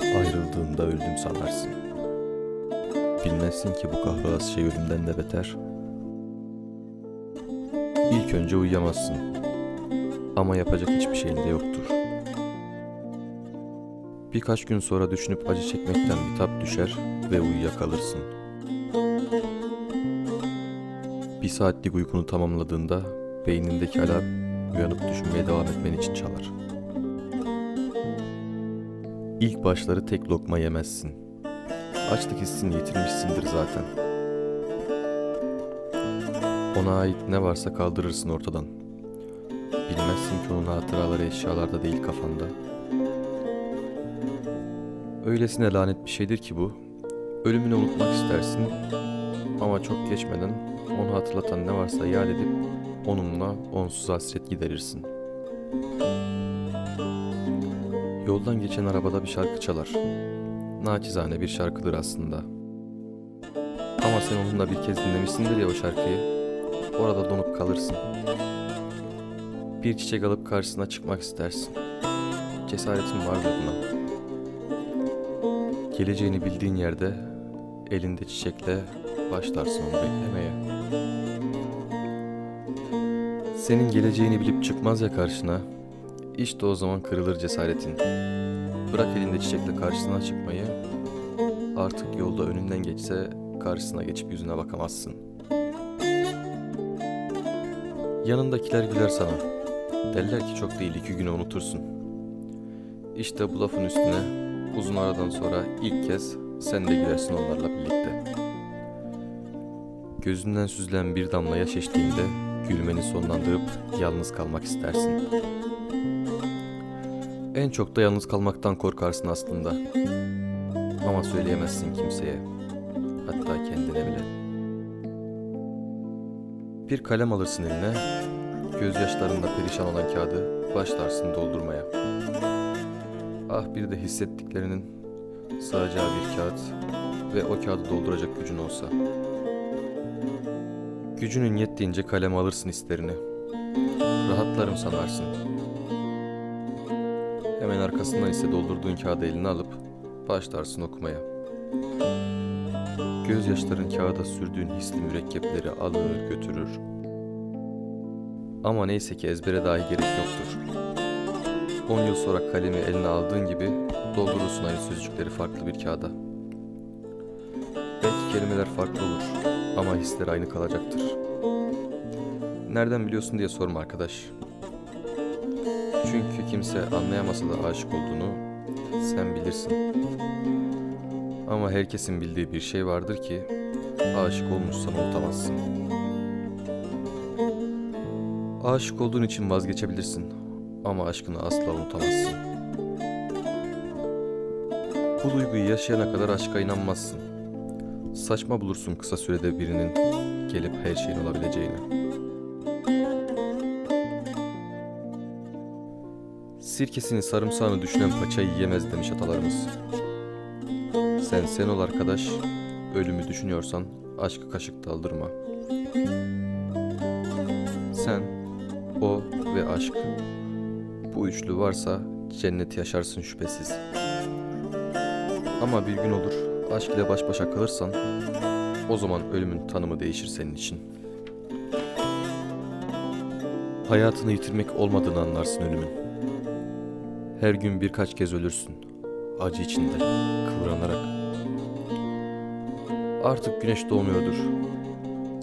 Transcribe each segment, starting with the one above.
Ayrıldığında öldüm sanarsın. Bilmezsin ki bu kahrolası şey ölümden de beter. İlk önce uyuyamazsın. Ama yapacak hiçbir şeyin de yoktur. Birkaç gün sonra düşünüp acı çekmekten bir tap düşer ve uyuyakalırsın. Bir saatlik uykunu tamamladığında beynindeki alarm uyanıp düşünmeye devam etmen için çalar. İlk başları tek lokma yemezsin. Açlık hissini yitirmişsindir zaten. Ona ait ne varsa kaldırırsın ortadan. Bilmezsin ki onun hatıraları eşyalarda değil kafanda. Öylesine lanet bir şeydir ki bu. Ölümünü unutmak istersin ama çok geçmeden onu hatırlatan ne varsa yad edip onunla onsuz hasret giderirsin. Yoldan geçen arabada bir şarkı çalar. Naçizane bir şarkıdır aslında. Ama sen onunla bir kez dinlemişsindir ya o şarkıyı. Orada donup kalırsın. Bir çiçek alıp karşısına çıkmak istersin. Cesaretin vardır buna. Geleceğini bildiğin yerde elinde çiçekle başlarsın onu beklemeye. Senin geleceğini bilip çıkmaz ya karşına. İşte o zaman kırılır cesaretin. Bırak elinde çiçekle karşısına çıkmayı. Artık yolda önünden geçse karşısına geçip yüzüne bakamazsın. Yanındakiler güler sana. Derler ki çok değil iki güne unutursun. İşte bu lafın üstüne uzun aradan sonra ilk kez sen de gülersin onlarla birlikte. Gözünden süzülen bir damla yaş eşliğinde gülmeni sonlandırıp yalnız kalmak istersin. En çok da yalnız kalmaktan korkarsın aslında. Ama söyleyemezsin kimseye. Hatta kendine bile. Bir kalem alırsın eline, gözyaşlarında perişan olan kağıdı başlarsın doldurmaya. Ah bir de hissettiklerinin sığacağı bir kağıt ve o kağıdı dolduracak gücün olsa. Gücünün yettiğince kalem alırsın isterini. Rahatlarım sanarsın. Hemen arkasından ise doldurduğun kağıdı eline alıp başlarsın okumaya. Gözyaşların kağıda sürdüğün hisli mürekkepleri alır götürür. Ama neyse ki ezbere dahi gerek yoktur. 10 yıl sonra kalemi eline aldığın gibi doldurursun aynı sözcükleri farklı bir kağıda. Belki kelimeler farklı olur ama hisler aynı kalacaktır. Nereden biliyorsun diye sorma arkadaş. Çünkü kimse anlayamasa da aşık olduğunu sen bilirsin. Ama herkesin bildiği bir şey vardır ki aşık olmuşsan unutamazsın. Aşık olduğun için vazgeçebilirsin ama aşkını asla unutamazsın. Bu duyguyu yaşayana kadar aşka inanmazsın. Saçma bulursun kısa sürede birinin gelip her şeyin olabileceğini. Sirkesini sarımsağını düşünen paçayı yemez demiş atalarımız. Sen sen ol arkadaş, ölümü düşünüyorsan aşkı kaşık daldırma. Sen, o ve aşk. Bu üçlü varsa cenneti yaşarsın şüphesiz. Ama bir gün olur aşk ile baş başa kalırsan o zaman ölümün tanımı değişir senin için. Hayatını yitirmek olmadığını anlarsın ölümün. Her gün birkaç kez ölürsün. Acı içinde, kıvranarak. Artık güneş doğmuyordur.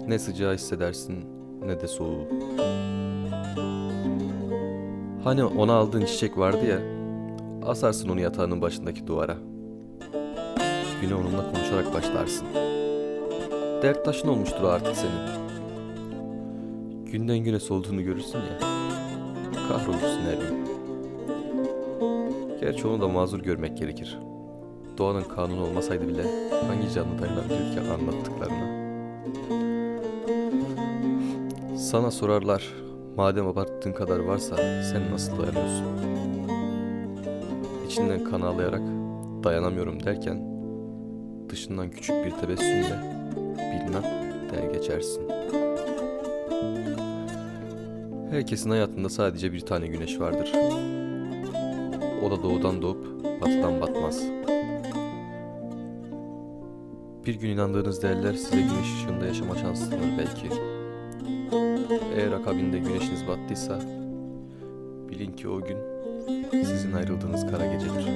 Ne sıcağı hissedersin ne de soğuğu. Hani ona aldığın çiçek vardı ya, asarsın onu yatağının başındaki duvara. Güne onunla konuşarak başlarsın. Dert taşın olmuştur artık senin. Günden güne solduğunu görürsün ya, kahrolursun her gün. Gerçi onu da mazur görmek gerekir. Doğanın kanunu olmasaydı bile hangi canlı dayanabilir ki anlattıklarına? Sana sorarlar, madem abarttığın kadar varsa sen nasıl dayanıyorsun? İçinden kan ağlayarak dayanamıyorum derken dışından küçük bir tebessümle bilmem der geçersin. Herkesin hayatında sadece bir tane güneş vardır. O da doğudan doğup batıdan batmaz. Bir gün inandığınız değerler size güneş ışığında yaşama şansı tanır belki. Eğer akabinde güneşiniz battıysa bilin ki o gün sizin ayrıldığınız kara gecedir.